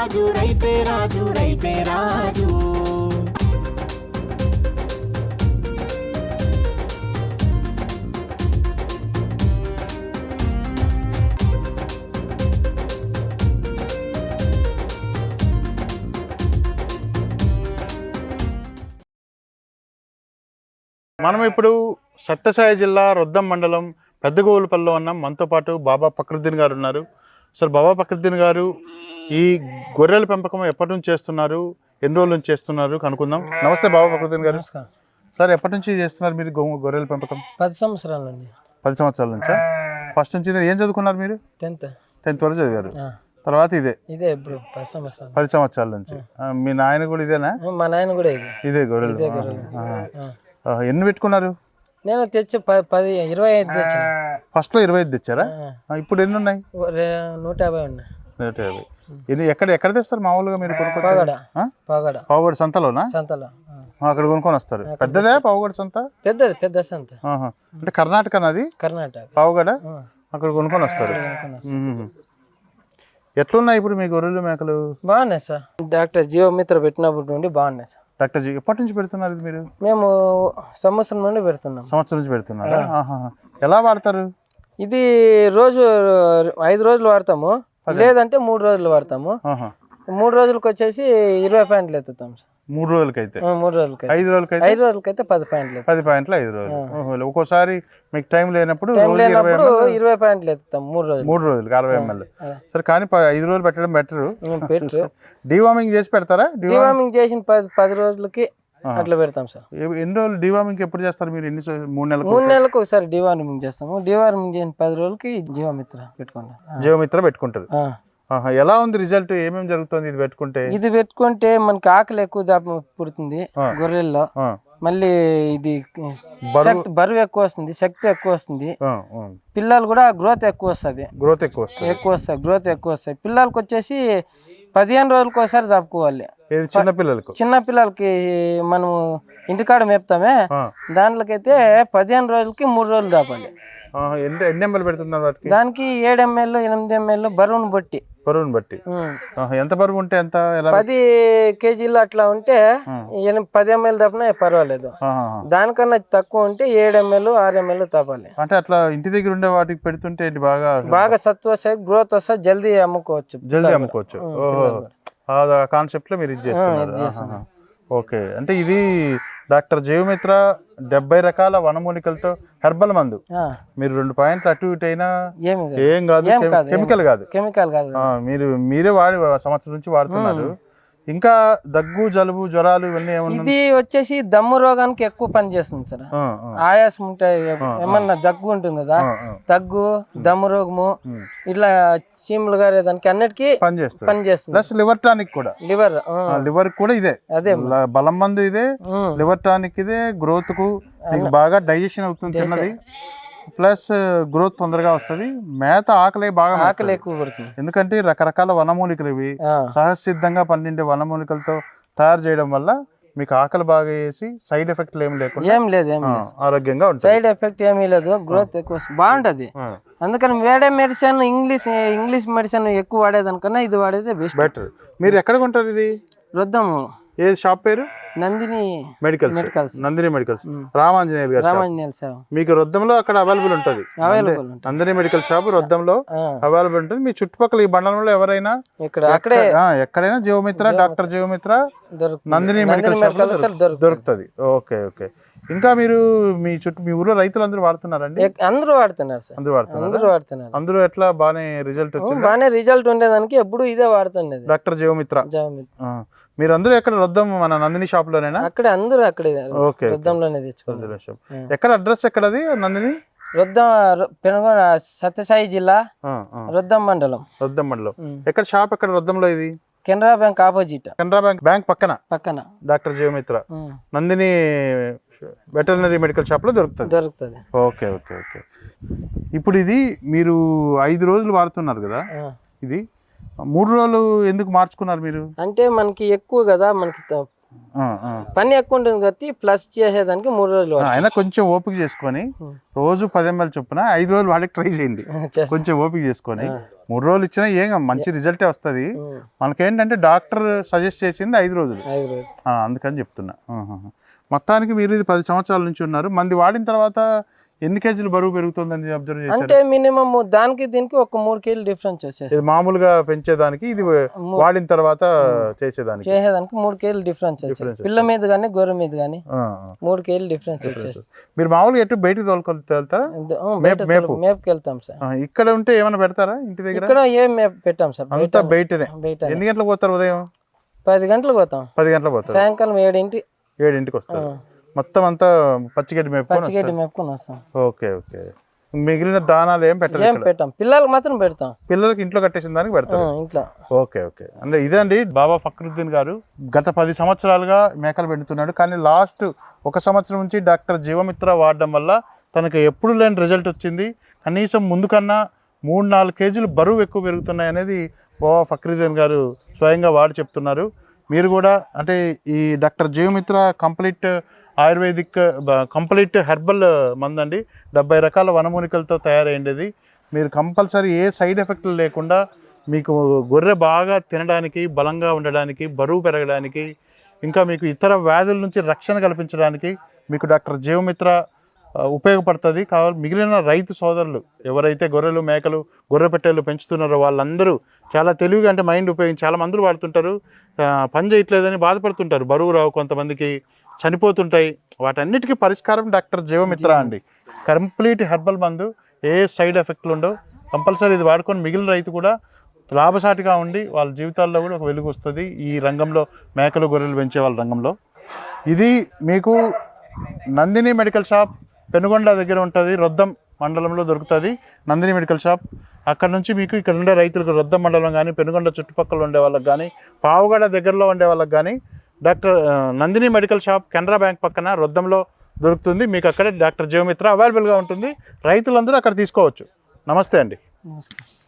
రాజు రైతే రాజు రైతే రాజు. మనం ఇప్పుడు సత్యసాయి జిల్లా రొద్దం మండలం పెద్దగోవులపల్లిలో ఉన్నాం మనతో పాటు బాబా ఫక్రుద్దీన్ గారు ఉన్నారు. సార్ బాబా ఫక్రుద్దీన్ గారు ఈ గొర్రెల పెంపకం ఎప్పటి నుంచి చేస్తున్నారు? ఎన్ని రోజుల నుంచి చేస్తున్నారు? కనుక్కుందాం. నమస్తే బాబా ఫక్రుద్దీన్ గారు. సార్ ఎప్పటి నుంచి చేస్తున్నారు మీరు గొర్రెల పెంపకం? పది సంవత్సరాలు పది సంవత్సరాల నుంచా? ఫస్ట్ నుంచి ఏం చదువుకున్నారు మీరు? టెన్త్. టెన్త్ వరకు చదివారు. తర్వాత ఇదే? ఇదే ఇప్పుడు పది సంవత్సరాలు. పది సంవత్సరాల నుంచి. మీ నాయన కూడా ఇదేనా? మా నాయన కూడా ఇది. ఇదే గొర్రెలు. ఎన్ని పెట్టుకున్నారు? నేను తెచ్చి పది ఇరవై ఐదు తెచ్చిన. ఫస్ట్లో ఇరవై ఐదు తెచ్చారా? ఇప్పుడు ఎన్ని ఉన్నాయి? నూట యాభై ఉన్నాయి. నూట యాభై. ఎన్ని ఎక్కడ ఎక్కడ తెస్తారు? మామూలుగా మీరు ఆ? పాగడ పావుగడ సంతలోనా? సంతలో అక్కడ కొనుక్కొని వస్తారు. పెద్దదే పావుగడ సంత? పెద్దది పెద్ద సంత. అంటే కర్ణాటక నది? కర్ణాటక. పావుగడ. అక్కడ కొనుక్కొని వస్తారు. ఎట్లున్నాయి ఇప్పుడు మీ గొర్రెలు మేకలు? బాగున్నాయి సార్. డాక్టర్ జీవమిత్ర పెట్టినప్పటి నుండి బాగున్నాయి సార్. డాక్టర్ జీ ఎప్పటి నుంచి పెడుతున్నారు ఇది మీరు? మేము సంవత్సరం నుండి పెడుతున్నాం. సంవత్సరం నుంచి పెడుతున్నారా. ఎలా వాడతారు? ఇది రోజు ఐదు రోజులు వాడతాము. లేదంటే మూడు రోజులు వాడతాము. మూడు రోజులకు వచ్చేసి ఇరవై పాయింట్లు ఎత్తుతాం సార్. మూడు రోజులకైతే. మూడు రోజులకి ఐదు రోజులకైతే? ఐదు రోజులకైతే పది పాయింట్లు. పది పాయింట్లు ఐదు రోజులు. ఒక్కోసారి మీకు టైం లేనప్పుడు ఇరవై పాయింట్లు ఎత్తుతాం మూడు రోజులు. మూడు రోజులకి అరవై ఎంఎల్. సరే కానీ ఐదు రోజులు పెట్టడం బెటర్. డివార్మింగ్ చేసి పెడతారా? డివా డివార్మింగ్ చేసిన పది పది రోజులకి అట్లా పెడతాం సార్. ఎన్ని రోజులు డివార్మింగ్ ఎప్పుడు చేస్తారు మీరు? ఎన్ని మూడు నెలలకు మూడు నెలలకు ఒకసారి డివార్మింగ్ చేస్తాము. డివార్మింగ్ చేసిన పది రోజులకి జీవమిత్ర పెట్టుకుంటాం. జీవమిత్ర పెట్టుకుంటారు ఎలా ఉంది రిజల్ట్? ఏమేమి జరుగుతుంది ఇది పెట్టుకుంటే? ఇది పెట్టుకుంటే మనకి ఆకలి ఎక్కువ దాప పుడుతుంది. గొర్రెల్లో. మళ్ళీ ఇది బరువు- ఎక్కువ వస్తుంది శక్తి ఎక్కువ వస్తుంది. పిల్లలు కూడా గ్రోత్ ఎక్కువ వస్తుంది. గ్రోత్ ఎక్కువ వస్తుంది. ఎక్కువ వస్తాయి గ్రోత్ ఎక్కువ వస్తాయి పిల్లలకి వచ్చేసి పదిహేను రోజులకు ఒకసారి దాపుకోవాలి చిన్న పిల్లలకు? చిన్న పిల్లలకి మనం ఇంటికాడ మేపుతామే. దాంట్లోకైతే పదిహేను రోజులకి మూడు రోజులు దాపాలి ఎంత ఎన్ని ఎంఎల్ పెడుతున్నారు వాటికి? దానికి ఏడు ఎంఎల్ ఎనిమిది ఎంఎల్ బరువును బట్టి. బరువుని బట్టి. ఎంత బరువు ఉంటే ఎంత పది కేజీలు అట్లా ఉంటే పది ఎంఎల్ తప్పినా పర్వాలేదు. దానికన్నా తక్కువ ఉంటే ఏడు ఎంఎల్ ఆరు ఎంఎల్ తప్పాలి. అంటే అట్లా ఇంటి దగ్గర ఉండే వాటికి పెడుతుంటే ఇది బాగా బాగా సత్వ వస్తాయి గ్రోత్ వస్తే జల్దీ అమ్ముకోవచ్చు. జల్దీ అమ్ముకోవచ్చు. కాన్సెప్ట్లో మీరు ఇది చేస్తున్నారు. ఆహాహా. ఓకే. అంటే ఇది డాక్టర్ జీవమిత్ర డెబ్బై రకాల వనమూలికలతో హెర్బల్ మందు. మీరు రెండు పాయింట్లు అటు ఇటు అయినా. ఏం కాదు కెమికల్ కాదు. కెమికల్ కాదు. మీరు మీరే వాడి సంవత్సరం నుంచి వాడుతున్నారు. ఇంకా దగ్గు జలుబు జ్వరాలు ఇవన్నీ ఇది వచ్చేసి దమ్ము రోగానికి ఎక్కువ పని చేస్తుంది సార్. ఆయాసం ఉంటే ఏమన్నా దగ్గు ఉంటుంది కదా. దగ్గు దమ్ము రోగము. ఇట్లా చీమలు గారే దానికి అన్నిటికీ పని చేస్తుంది. ప్లస్ లివర్ టానిక్ కూడా. లివర్ లివర్ కూడా ఇదే. అదే. బలం మందు ఇదే. లివర్ టానిక్ ఇదే గ్రోత్కు బాగా డైజెషన్ అవుతుంది తిన్నది. ప్లస్ గ్రోత్ తొందరగా వస్తుంది. మేత ఆకలి బాగా ఆకలి. ఎక్కువ పడుతుంది ఎందుకంటే రకరకాల వనమూలికలు ఇవి సహజసిద్ధంగా పండిండే వనమూలికలతో తయారు చేయడం వల్ల మీకు ఆకలి బాగా వేసి సైడ్ ఎఫెక్ట్లు ఏం లేకుండా ఏం లేదు ఏం ఆరోగ్యంగా ఉంటుంది. సైడ్ ఎఫెక్ట్ ఏమీ లేదు గ్రోత్ ఎక్కువ. బాగుంటది. అందుకని వేరే మెడిసిన్ ఇంగ్లీష్ ఇంగ్లీష్ మెడిసిన్ ఎక్కువ వాడేదానికన్నా ఇది వాడేది బెస్ట్. బెటర్. మీరు ఎక్కడ కొంటారు ఇది? రుద్దాము. ఏ షాప్ పేరు? Nandini medicals medicals Nandini medicals ఉమ్. రామాంజనేయులు గారు. రామాంజనేయుల సేవ మీకు రొద్దంలో అక్కడ అవైలబుల్ ఉంటుంది. నందిని మెడికల్ షాప్ రొద్దంలో అవైలబుల్ ఉంటుంది. మీ చుట్టుపక్కల ఈ మండలంలో ఎవరైనా ఇక్కడ అక్కడే ఎక్కడైనా Jeevamitra doctor Jeevamitra Nandini medical shop medical sir దొరుకుతుంది. Okay okay. ఇంకా మీరు మీ చుట్టూ మీ ఊర్లో రైతులు అందరూ వాడుతున్నారండి అందరూ వాడుతున్నారు సార్. అందరూ వాడుతున్నారు? అందరూ వాడుతున్నారు. అందరూ ఎట్లా బాగానే రిజల్ట్ వచ్చింది? బాగానే రిజల్ట్ ఉండేదానికి ఎప్పుడు ఇదే వాడుతుండేది. డాక్టర్ జీవమిత్ర జామిత్. ఆ. మీరందరూ ఎక్కడ రొద్దం మన నందిని షాప్ లోనేనా అక్కడే అందరూ అక్కడే ఓకే రుద్దంలోనే ఉం. ఎక్కడ అడ్రస్ ఎక్కడది నందిని? రుద్దం పెనుగొండ సత్యసాయి జిల్లా. రుద్దం మండలం. రొద్దం మండలం. ఎక్కడ షాప్ ఎక్కడ రొద్దంలో ఇది? Canara bank opposite. Canara bank bank పక్కన? పక్కన. Doctor Jeevamitra. Nandini veterinary medical షాప్లో దొరుకుతుంది. దొరుకుతుంది. Okay okay okay. ఇప్పుడు ఇది మీరు ఐదు రోజులు వాడుతున్నారు కదా. ఇది మూడు రోజులు ఎందుకు మార్చుకున్నారు మీరు? అంటే మనకి ఎక్కువ కదా మనకి. పని ఎక్కువ ఉంటుంది కాబట్టి ప్లస్ చేసేదానికి మూడు రోజులు అయినా కొంచెం ఓపిక చేసుకొని రోజు పది ఎంఎల్ చొప్పున ఐదు రోజులు వాడికి ట్రై చేయండి. కొంచెం ఓపిక చేసుకొని మూడు రోజులు ఇచ్చినా ఏం మంచి రిజల్టే వస్తుంది. మనకేంటంటే డాక్టర్ సజెస్ట్ చేసింది ఐదు రోజులు. అందుకని చెప్తున్నా. మొత్తానికి మీరు ఇది పది సంవత్సరాల నుంచి ఉన్నారు. మంది వాడిన తర్వాత ఎన్ని కేజీలు బరువు పెరుగుతుందని అబ్జర్వ్ చేశారు? అంటే మినిమం దానికి దీనికి ఒక మూడు కేజీలు డిఫరెన్స్ వచ్చేసి ఇది మామూలుగా పెంచేదానికి ఇది వాడిన తర్వాత చేసేదానికి. చేసేదానికి మూడు కేజీలు డిఫరెన్స్ వచ్చేసి పిల్ల మీద కానీ గొర్రె మీద కానీ. మూడు కేజీలు డిఫరెన్స్ వచ్చేసి మీరు మామూలుగా ఎటు బయటికి తోలుకొని వెళ్తారా మేపు. మేపుకి వెళ్తాం సార్. ఇక్కడ ఉంటే ఏమైనా పెడతారా ఇంటి దగ్గర? ఇక్కడ ఏం మేపు పెట్టాం సార్. అంతా బయటనే. బయట ఎన్ని గంటలకు పోతారు ఉదయం? పది గంటలకు పోతాం. పది గంటలకు పోతారు. సాయంకాలం ఏడింటి ఏడింటికి వస్తారు. మొత్తం అంతా పచ్చిగడ్డి మేపుకొని పచ్చిగడ్డి మేపుకొని వస్తాం. Okay okay. మిగిలిన దానాలు ఏం పెట్టరు ఏం పెట్టాం. పిల్లలకు మాత్రం పెడతాం. పిల్లలకి ఇంట్లో కట్టేసిన దానికి ఆ, పెడతారు ఇంట్లో. Okay okay. అంటే ఇదండి బాబా ఫక్రుద్దీన్ గారు గత పది సంవత్సరాలుగా మేకలు పెడుతున్నాడు. కానీ లాస్ట్ ఒక సంవత్సరం నుంచి డాక్టర్ జీవమిత్ర వాడడం వల్ల తనకు ఎప్పుడు లేని రిజల్ట్ వచ్చింది. కనీసం ముందు కన్నా మూడు నాలుగు కేజీలు బరువు ఎక్కువ పెరుగుతున్నాయి అనేది బాబా ఫక్రుద్దీన్ గారు స్వయంగా వాడి చెప్తున్నారు. మీరు కూడా అంటే ఈ doctor Jeevamitra complete ayurvedic complete herbal మందండి. డెబ్బై రకాల వనమూలికలతో తయారైండేది. మీరు కంపల్సరీ ఏ సైడ్ ఎఫెక్ట్లు లేకుండా మీకు గొర్రె బాగా తినడానికి బలంగా ఉండడానికి బరువు పెరగడానికి ఇంకా మీకు ఇతర వ్యాధుల నుంచి రక్షణ కల్పించడానికి మీకు డాక్టర్ జీవమిత్ర ఉపయోగపడుతుంది. కావాలి మిగిలిన రైతు సోదరులు ఎవరైతే గొర్రెలు మేకలు గొర్రె పెట్టెలు పెంచుతున్నారో వాళ్ళందరూ చాలా తెలివిగా అంటే మైండ్ ఉపయోగించి చాలా మందులు వాడుతుంటారు. పని చేయట్లేదని బాధపడుతుంటారు. బరువు రావు కొంతమందికి చనిపోతుంటాయి. వాటన్నిటికీ పరిష్కారం డాక్టర్ జీవమిత్ర అండి. కంప్లీట్ హెర్బల్ మందు ఏ సైడ్ ఎఫెక్ట్లు ఉండవు. కంపల్సరీ ఇది వాడుకొని మిగిలిన రైతు కూడా లాభసాటిగా ఉండి వాళ్ళ జీవితాల్లో కూడా ఒక వెలుగు వస్తుంది. ఈ రంగంలో మేకలు గొర్రెలు పెంచే వాళ్ళ రంగంలో. ఇది మీకు నందిని మెడికల్ షాప్ పెనుగొండ దగ్గర ఉంటుంది రొద్దం మండలంలో దొరుకుతుంది నందిని మెడికల్ షాప్. అక్కడ నుంచి మీకు ఇక్కడ ఉండే రైతులకు రొద్దం మండలం కానీ పెనుగొండ చుట్టుపక్కల ఉండే వాళ్ళకి కానీ పావుగడ దగ్గరలో ఉండే వాళ్ళకి కానీ doctor Nandini medical shop Canara bank పక్కన రొద్దంలో దొరుకుతుంది. మీకు అక్కడే డాక్టర్ జీవమిత్ర అవైలబుల్గా ఉంటుంది. రైతులందరూ అక్కడ తీసుకోవచ్చు. నమస్తే అండి. నమస్కారం.